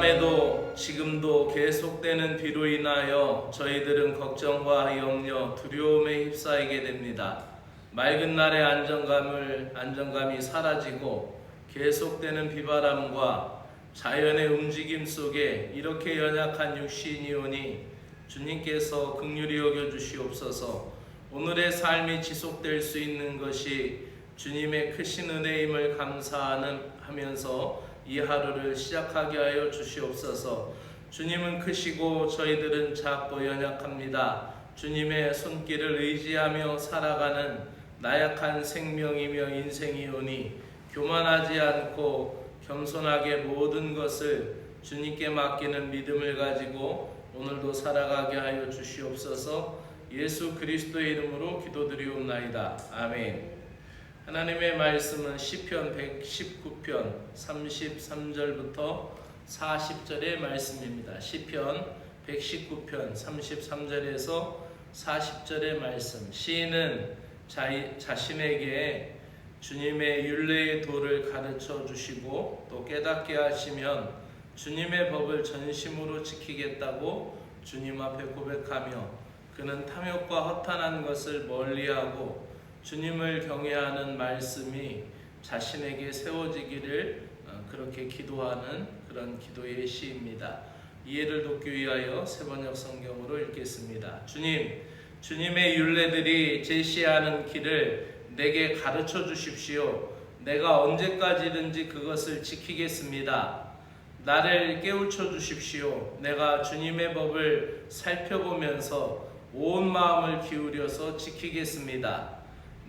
다음에도 지금도 계속되는 비로 인하여 저희들은 걱정과 염려, 두려움에 휩싸이게 됩니다. 맑은 날의 안정감을 안정감이 사라지고 계속되는 비바람과 자연의 움직임 속에 이렇게 연약한 육신이 오니 주님께서 극률히 여겨 주시옵소서. 오늘의 삶이 지속될 수 있는 것이 주님의 크신 은혜임을 감사하는 하면서 이 하루를 시작하게 하여 주시옵소서. 주님은 크시고 저희들은 작고 연약합니다. 주님의 손길을 의지하며 살아가는 나약한 생명이며 인생이오니 교만하지 않고 겸손하게 모든 것을 주님께 맡기는 믿음을 가지고 오늘도 살아가게 하여 주시옵소서. 예수 그리스도의 이름으로 기도드리옵나이다. 아멘. 하나님의 말씀은 시편 119편 33절부터 40절의 말씀입니다. 시편 119편 33절에서 40절의 말씀. 시인은 자, 자신에게 주님의 윤례의 도를 가르쳐 주시고 또 깨닫게 하시면 주님의 법을 전심으로 지키겠다고 주님 앞에 고백하며 그는 탐욕과 허탄한 것을 멀리하고 주님을 경외하는 말씀이 자신에게 세워지기를 어, 그렇게 기도하는 그런 기도의 시입니다. 이해를 돕기 위하여 세번역 성경으로 읽겠습니다. 주님, 주님의 윤례들이 제시하는 길을 내게 가르쳐 주십시오. 내가 언제까지든지 그것을 지키겠습니다. 나를 깨우쳐 주십시오. 내가 주님의 법을 살펴보면서 온 마음을 기울여서 지키겠습니다.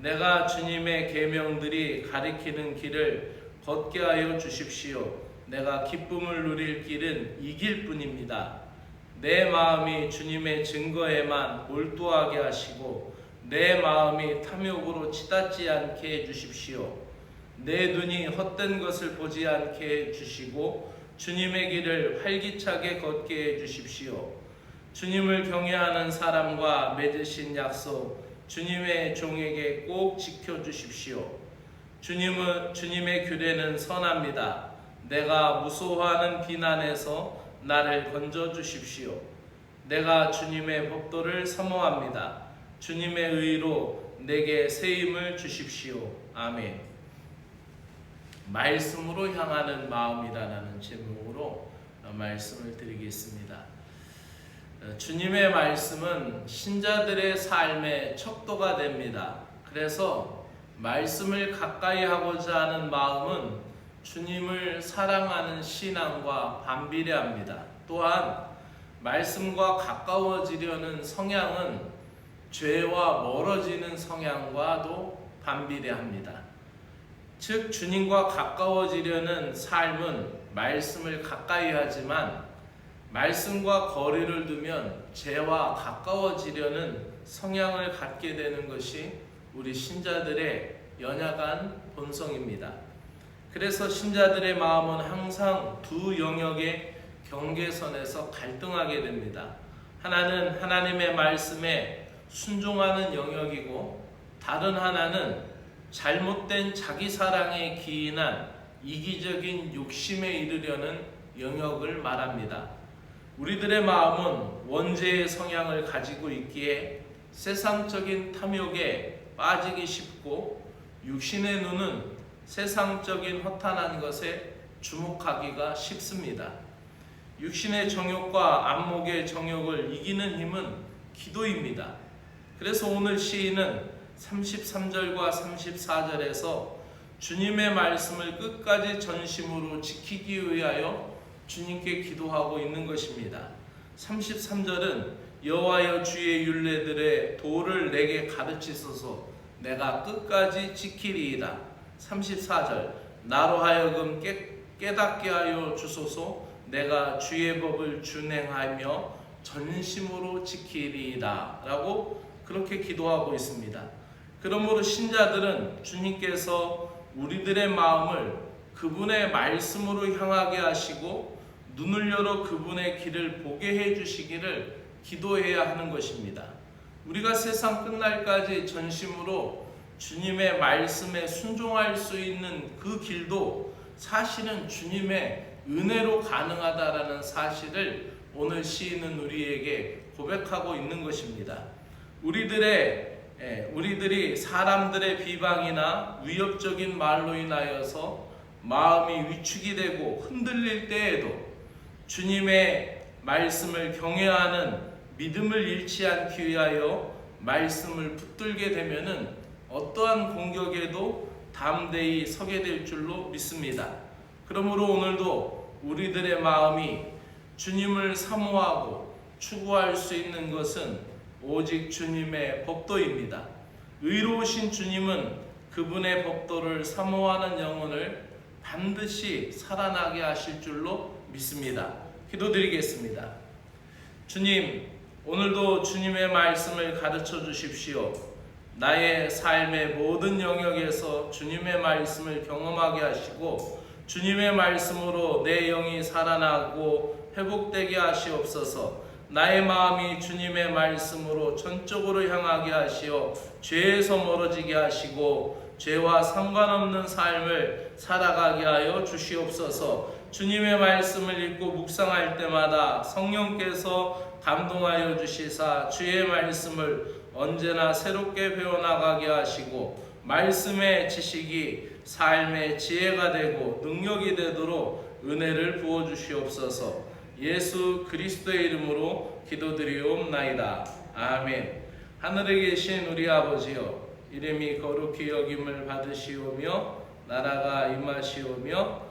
내가 주님의 계명들이 가리키는 길을 걷게 하여 주십시오. 내가 기쁨을 누릴 길은 이 길뿐입니다. 내 마음이 주님의 증거에만 몰두하게 하시고 내 마음이 탐욕으로 치닫지 않게 해 주십시오. 내 눈이 헛된 것을 보지 않게 해 주시고 주님의 길을 활기차게 걷게 해 주십시오. 주님을 경외하는 사람과 맺으신 약속 주님의 종에게 꼭 지켜 주십시오. 주님은 주님의 규례는 선합니다. 내가 무서워하는 비난에서 나를 건져 주십시오. 내가 주님의 법도를 사모합니다. 주님의 의로 내게 새 힘을 주십시오. 아멘. 말씀으로 향하는 마음이라는 제목으로 말씀을 드리겠습니다. 주님의 말씀은 신자들의 삶의 척도가 됩니다. 그래서 말씀을 가까이 하고자 하는 마음은 주님을 사랑하는 신앙과 반비례합니다. 또한 말씀과 가까워지려는 성향은 죄와 멀어지는 성향과도 반비례합니다. 즉 주님과 가까워지려는 삶은 말씀을 가까이 하지만 말씀과 거리를 두면 죄와 가까워지려는 성향을 갖게 되는 것이 우리 신자들의 연약한 본성입니다. 그래서 신자들의 마음은 항상 두 영역의 경계선에서 갈등하게 됩니다. 하나는 하나님의 말씀에 순종하는 영역이고 다른 하나는 잘못된 자기 사랑에 기인한 이기적인 욕심에 이르려는 영역을 말합니다. 우리들의 마음은 원죄의 성향을 가지고 있기에 세상적인 탐욕에 빠지기 쉽고 육신의 눈은 세상적인 허탄한 것에 주목하기가 쉽습니다. 육신의 정욕과 안목의 정욕을 이기는 힘은 기도입니다. 그래서 오늘 시인은 33절과 34절에서 주님의 말씀을 끝까지 전심으로 지키기 위하여 주님께 기도하고 있는 것입니다. 33절은 여호와여 주의 율례들의 도를 내게 가르치소서 내가 끝까지 지키리이다. 34절 나로 하여금 깨, 깨닫게 하여 주소서 내가 주의 법을 준행하며 전심으로 지키리이다. 라고 그렇게 기도하고 있습니다. 그러므로 신자들은 주님께서 우리들의 마음을 그분의 말씀으로 향하게 하시고 눈을 열어 그분의 길을 보게 해 주시기를 기도해야 하는 것입니다. 우리가 세상 끝날까지 전심으로 주님의 말씀에 순종할 수 있는 그 길도 사실은 주님의 은혜로 가능하다라는 사실을 오늘 시인은 우리에게 고백하고 있는 것입니다. 우리들의 예, 우리들이 사람들의 비방이나 위협적인 말로 인하여서 마음이 위축이 되고 흔들릴 때에도 주님의 말씀을 경외하는 믿음을 잃지 않기 위하여 말씀을 붙들게 되면은 어떠한 공격에도 담대히 서게 될 줄로 믿습니다. 그러므로 오늘도 우리들의 마음이 주님을 사모하고 추구할 수 있는 것은 오직 주님의 법도입니다. 의로우신 주님은 그분의 법도를 사모하는 영혼을 반드시 살아나게 하실 줄로 믿습니다. 기도드리겠습니다. 주님, 오늘도 주님의 말씀을 가르쳐 주십시오. 나의 삶의 모든 영역에서 주님의 말씀을 경험하게 하시고 주님의 말씀으로 내 영이 살아나고 회복되게 하시옵소서. 나의 마음이 주님의 말씀으로 전적으로 향하게 하시어 죄에서 멀어지게 하시고 죄와 상관없는 삶을 살아가게 하여 주시옵소서. 주님의 말씀을 읽고 묵상할 때마다 성령께서 감동하여 주시사 주의 말씀을 언제나 새롭게 배워나가게 하시고 말씀의 지식이 삶의 지혜가 되고 능력이 되도록 은혜를 부어 주시옵소서. 예수 그리스도의 이름으로 기도드리옵나이다. 아멘. 하늘에 계신 우리 아버지여 이름이 거룩히 여김을 받으시오며 나라가 임하시오며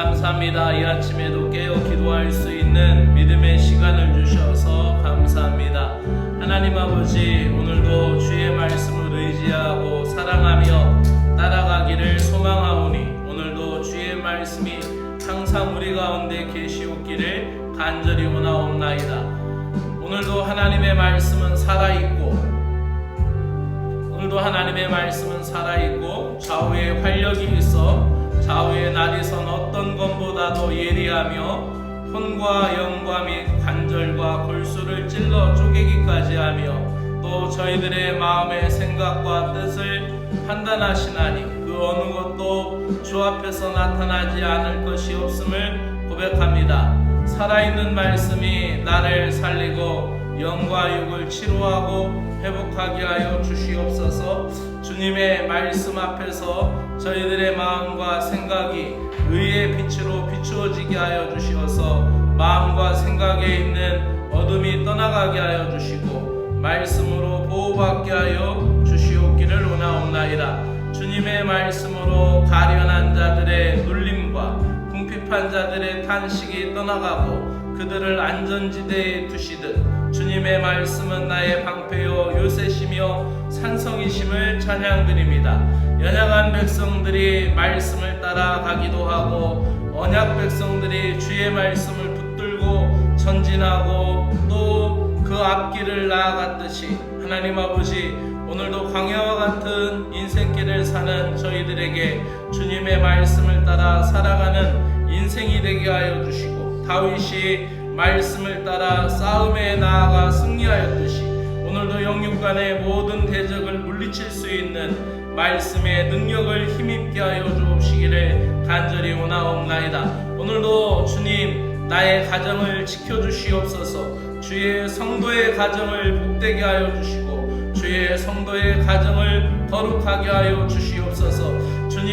감사합니다. 이 아침에도 깨어 기도할 수 있는 믿음의 시간을 주셔서 감사합니다. 하나님 아버지 오늘도 주의 말씀을 의지하고 사랑하며 따라가기를 소망하오니 오늘도 주의 말씀이 항상 우리 가운데 계시옵기를 간절히 원하옵나이다. 오늘도 하나님의 말씀은 살아있고 오늘도 하나님의 말씀은 살아있고 좌우에 활력이 있어 좌우의 날이선 어떤 것보다도 예리하며 혼과 영과 및 관절과 골수를 찔러 쪼개기까지 하며 또 저희들의 마음의 생각과 뜻을 판단하시나니 그 어느 것도 주 앞에서 나타나지 않을 것이 없음을 고백합니다. 살아있는 말씀이 나를 살리고 영과 육을 치료하고 회복하게 하여 주시옵소서. 주님의 말씀 앞에서 저희들의 마음과 생각이 의의 빛으로 비추어지게 하여 주시어서 마음과 생각에 있는 어둠이 떠나가게 하여 주시고 말씀으로 보호받게 하여 주시옵기를 원하옵나이다. 주님의 말씀으로 가련한 자들의 눌림과 궁핍한 자들의 탄식이 떠나가고 그들을 안전지대에 두시듯 주님의 말씀은 나의 방패요 요새시며 산성이심을 찬양드립니다. 연약한 백성들이 말씀을 따라 가기도 하고 언약 백성들이 주의 말씀을 붙들고 전진하고 또 그 앞길을 나아갔듯이 하나님 아버지 오늘도 광야와 같은 인생길을 사는 저희들에게 주님의 말씀을 따라 살아가는 인생이 되게 하여 주시고 다윗이 말씀을 따라 싸움에 나아가 승리하였듯이 오늘도 영육 간의 모든 대적을 물리칠 수 있는 말씀의 능력을 힘입게 하여 주옵시기를 간절히 원하옵나이다. 오늘도 주님 나의 가정을 지켜주시옵소서 주의 성도의 가정을 복되게 하여 주시고 주의 성도의 가정을 거룩하게 하여 주시옵소서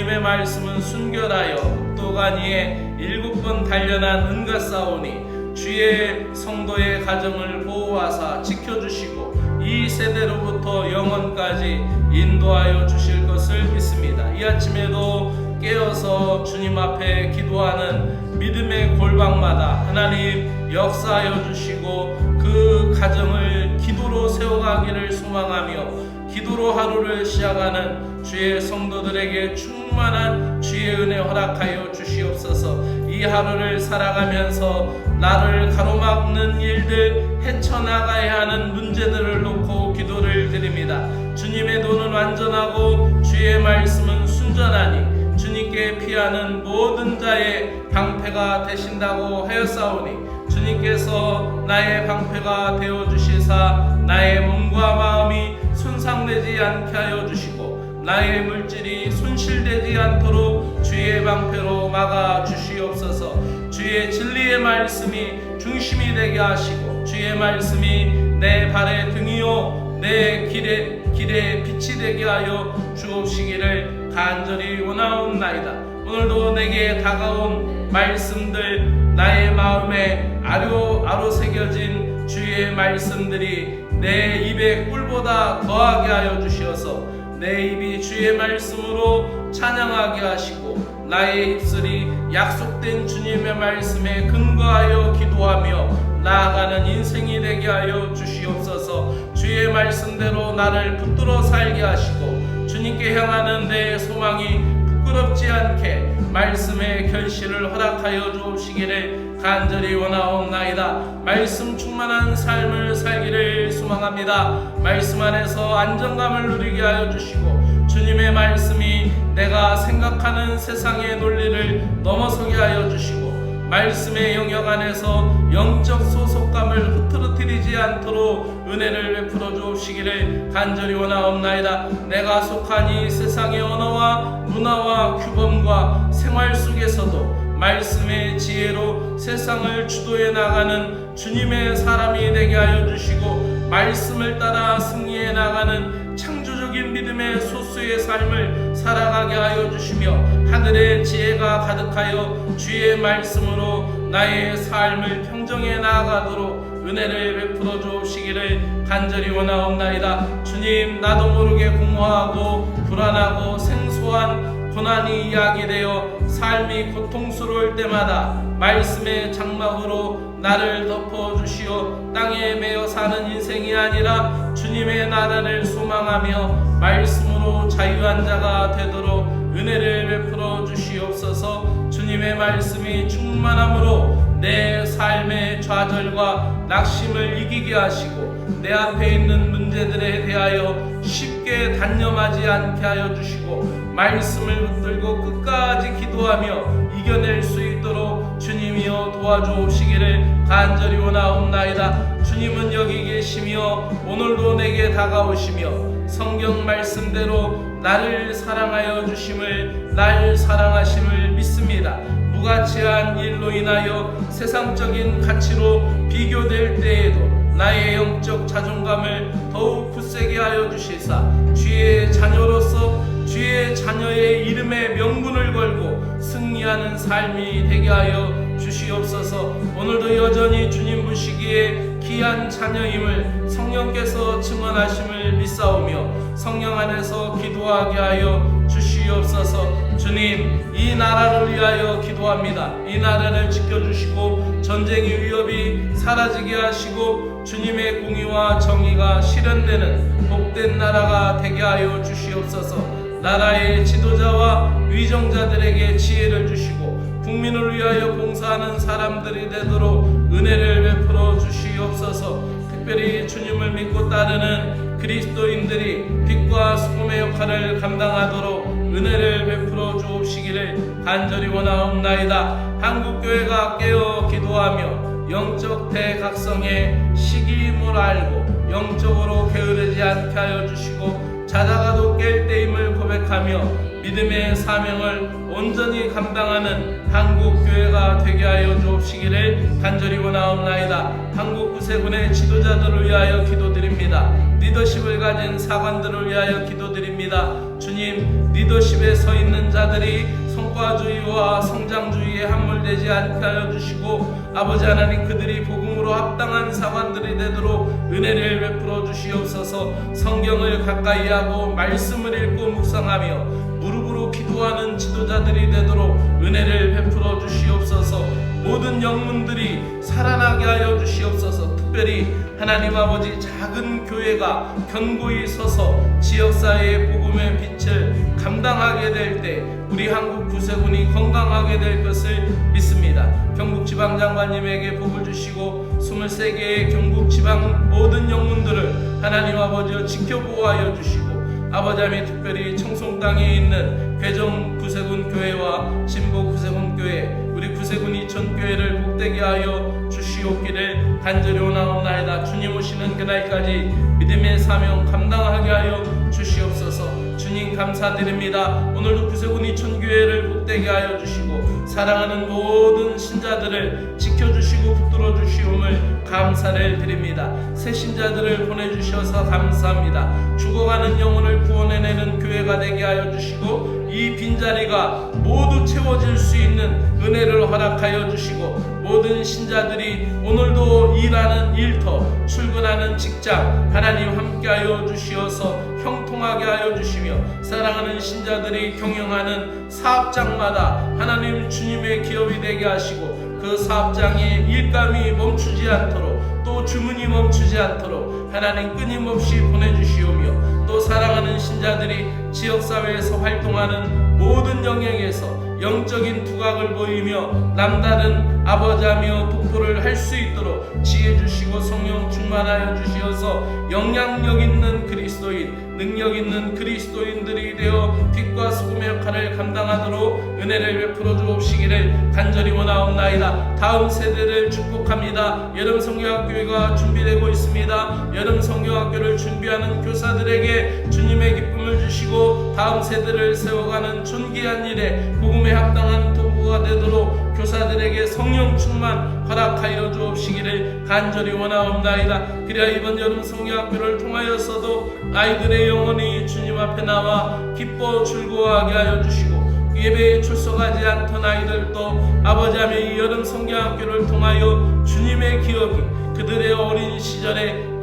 주님의 말씀은 순결하여 독도가니에 일곱 번 단련한 은가 싸우니 주의 성도의 가정을 보호하사 지켜주시고 이 세대로부터 영원까지 인도하여 주실 것을 믿습니다. 이 아침에도 깨어서 주님 앞에 기도하는 믿음의 골방마다 하나님 역사하여 주시고 그 가정을 기도로 세워가기를 소망하며 기도로 하루를 시작하는 주의 성도들에게 충만한 주의 은혜 허락하여 주시옵소서. 이 하루를 살아가면서 나를 가로막는 일들 헤쳐나가야 하는 문제들을 놓고 기도를 드립니다. 주님의 도는 완전하고 주의 말씀은 순전하니 주님께 피하는 모든 자의 방패가 되신다고 하였사오니 주님께서 나의 방패가 되어 주시사 나의 몸과 마음이 손상되지 않게 하여 주시고 나의 물질이 손실되지 않도록 주의 방패로 막아 주시옵소서. 주의 진리의 말씀이 중심이 되게 하시고 주의 말씀이 내 발의 등이요 내 길의 길의 빛이 되게 하여 주옵시기를 간절히 원하옵나이다. 오늘도 내게 다가온 말씀들 나의 마음에 아로 아로 새겨진 주의 말씀들이 내 입에 꿀보다 더하게 하여 주시어서 내 입이 주의 말씀으로 찬양하게 하시고 나의 입술이 약속된 주님의 말씀에 근거하여 기도하며 나아가는 인생이 되게 하여 주시옵소서. 주의 말씀대로 나를 붙들어 살게 하시고 주님께 향하는 내 소망이 부끄럽지 않게 말씀의 결실을 허락하여 주옵시기를 간절히 원하옵나이다. 말씀 충만한 삶을 살기를 소망합니다. 말씀 안에서 안정감을 누리게 하여 주시고 주님의 말씀이 내가 생각하는 세상의 논리를 넘어서게 하여 주시고 말씀의 영역 안에서 영적 소속감을 흐트러뜨리지 않도록 은혜를 베풀어 주옵시기를 간절히 원하옵나이다. 내가 이 세상의 언어와 문화와 규범과 생활 속에서도 말씀의 지혜로 세상을 주도해 나가는 주님의 사람이 되게 하여 주시고 말씀을 따라 승리해 나가는 창조적인 믿음의 소수의 삶을 살아가게 하여 주시며 하늘의 지혜가 가득하여 주의 말씀으로 나의 삶을 평정해 나아가도록 은혜를 베풀어 주옵시기를 간절히 원하옵나이다. 주님 나도 모르게 공허하고 불안하고 생소한 고난이 이야기되어 삶이 고통스러울 때마다 말씀의 장막으로 나를 덮어 주시어 땅에 매여 사는 인생이 아니라 주님의 나라를 소망하며 말씀으로 자유한 자가 되도록 은혜를 베풀어 주시옵소서. 주님의 말씀이 충만함으로 내 삶의 좌절과 낙심을 이기게 하시고 내 앞에 있는 문제들에 대하여 쉽게 단념하지 않게 하여 주시고 말씀을 붙들고 끝까지 기도하며 이겨낼 수 있도록 주님이여 도와주옵시기를 간절히 원하옵나이다. 주님은 여기 계시며 오늘도 내게 다가오시며 성경 말씀대로 나를 사랑하여 주심을 날 사랑하심을 믿습니다. 무가치한 일로 인하여 세상적인 가치로 비교될 때에도 나의 영적 자존감을 더욱 굳세게 하여 주시사 주의 자녀로서 주의 자녀의 이름에 명분을 걸고 승리하는 삶이 되게 하여 주시옵소서. 오늘도 여전히 주님 보시기에 귀한 자녀임을 성령께서 증언하심을 믿사오며 성령 안에서 기도하게 하여 주시옵소서 주님 이 나라를 위하여 기도합니다. 이 나라를 지켜주시고 전쟁의 위협이 사라지게 하시고 주님의 공의와 정의가 실현되는 복된 나라가 되게 하여 주시옵소서. 나라의 지도자와 위정자들에게 지혜를 주시고 국민을 위하여 봉사하는 사람들이 되도록 은혜를 베풀어 주시옵소서. 특별히 주님을 믿고 따르는 그리스도인들이 빛과 소금의 역할을 감당하도록 은혜를 베풀어 주옵시기를 간절히 원하옵나이다 한국교회가 깨어 기도하며 영적 대각성의 시기임을 알고 영적으로 게으르지 않게 하여 주시고 자다가도 깰 때임을 고백하며 믿음의 사명을 온전히 감당하는 한국 교회가 되게 하여 주옵시기를 간절히 원하옵나이다. 한국 구세군의 지도자들을 위하여 기도드립니다. 리더십을 가진 사관들을 위하여 기도드립니다. 주님, 리더십에 서 있는 자들이 성과주의와 성장주의에 함몰되지 않게 하여 주시고 아버지 하나님 그들이 복음으로 합당한 사관들이 되도록 은혜를 베풀어 주시옵소서. 성경을 가까이 하고 말씀을 읽고 묵상하며 무릎으로 기도하는 지도자들이 되도록 은혜를 베풀어 주시옵소서. 모든 영문들이 살아나게 하여 주시옵소서. 특별히 하나님 아버지 작은 교회가 견고히 서서 지역사회의 복음의 빛을 감당하게 될 때 우리 한국 구세군이 건강하게 될 것을 믿습니다. 경북 지방장관님에게 복을 주시고 23개의 경북 지방 모든 영문들을 하나님 아버지여 지켜보호하여 주시고 아버지 하나님 특별히 청송 땅에 있는 괴정 구세군 교회와 진보 구세군 교회 우리 구세군 이천 교회를 복되게 하여 주시옵기를 간절히 원하옵나이다. 주님 오시는 그날까지 믿음의 사명 감당하게 하여 주시옵소서. 주님 감사드립니다. 오늘도 구세군 이천 교회를 복되게 하여 주시고 사랑하는 모든 신자들을 지켜주시고 붙들어 주시옵을 감사를 드립니다. 새 신자들을 보내주셔서 감사합니다. 죽어가는 영혼을 구원해내는 교회가 되게 하여 주시고 이 빈자리가 모두 채워질 수 있는 은혜를 허락하여 주시고 모든 신자들이 오늘도 일하는 일터 출근하는 직장 하나님 함께하여 주시어서 형통하게 하여 주시며 사랑하는 신자들이 경영하는 사업장마다 하나님 주님의 기업이 되게 하시고 그 사업장의 일감이 멈추지 않도록 또 주문이 멈추지 않도록 하나님 끊임없이 보내주시오며 또 사랑하는 신자들이 지역사회에서 활동하는 모든 영역에서 영적인 두각을 보이며 남다른 아버지하며 독보를 할 수 있도록 지혜 주시고 성령 충만하여 주시어서 영향력 있는 그리스도인 능력 있는 그리스도인들이 되어 빛과 소금의 역할을 감당하도록 은혜를 베풀어 주옵시기를 간절히 원하옵나이다. 다음 세대를 축복합니다. 여름 성경학교가 준비되고 있습니다. 여름 성경학교를 준비하는 교사들에게 주님의 기쁨 을 주시고 다음 세대를 세워가는 존귀한 일에 복음에 합당한 도구가 되도록 교사들에게 성령 충만 허락하여 주옵시기를 간절히 원하옵나이다. 그리하 이번 여름 성경학교를 통하여서도 아이들의 영혼이 주님 앞에 나와 기뻐 즐거워하게 하여 주시고 예배에 출석하지 않던 아이들도 아버지 하며 이 여름 성경학교를 통하여 주님의 기억이 그들의 어린 시절에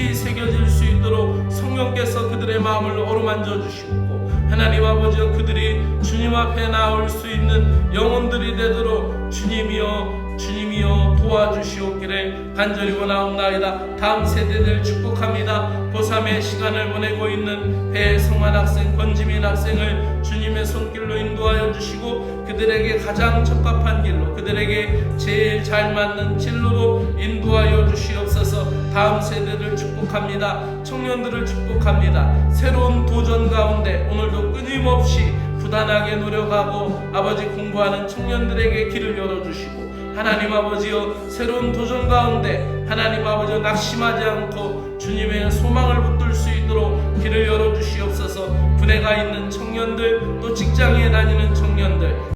깊이 새겨질 수 있도록 성령께서 그들의 마음을 어루만져 주시고 하나님 아버지여 그들이 주님 앞에 나올 수 있는 영혼들이 되도록 주님이여 주님이여 도와주시옵기를 간절히 원하옵나이다. 다음 세대들 축복합니다. 고3의 시간을 보내고 있는 배성환 학생 권지민 학생을 주님의 손길로 인도하여 주시고 그들에게 가장 적합한 길로 그들에게 제일 잘 맞는 진로로 인도하여 주시옵소서 다음 세대를 축복합니다. 청년들을 축복합니다. 새로운 도전 가운데 오늘도 끊임없이 부단하게 노력하고 아버지 공부하는 청년들에게 길을 열어주시고 하나님 아버지여 새로운 도전 가운데 하나님 아버지여 낙심하지 않고 주님의 소망을 붙들 수 있도록 길을 열어주시옵소서. 분해가 있는 청년들 또 직장에 다니는 청년들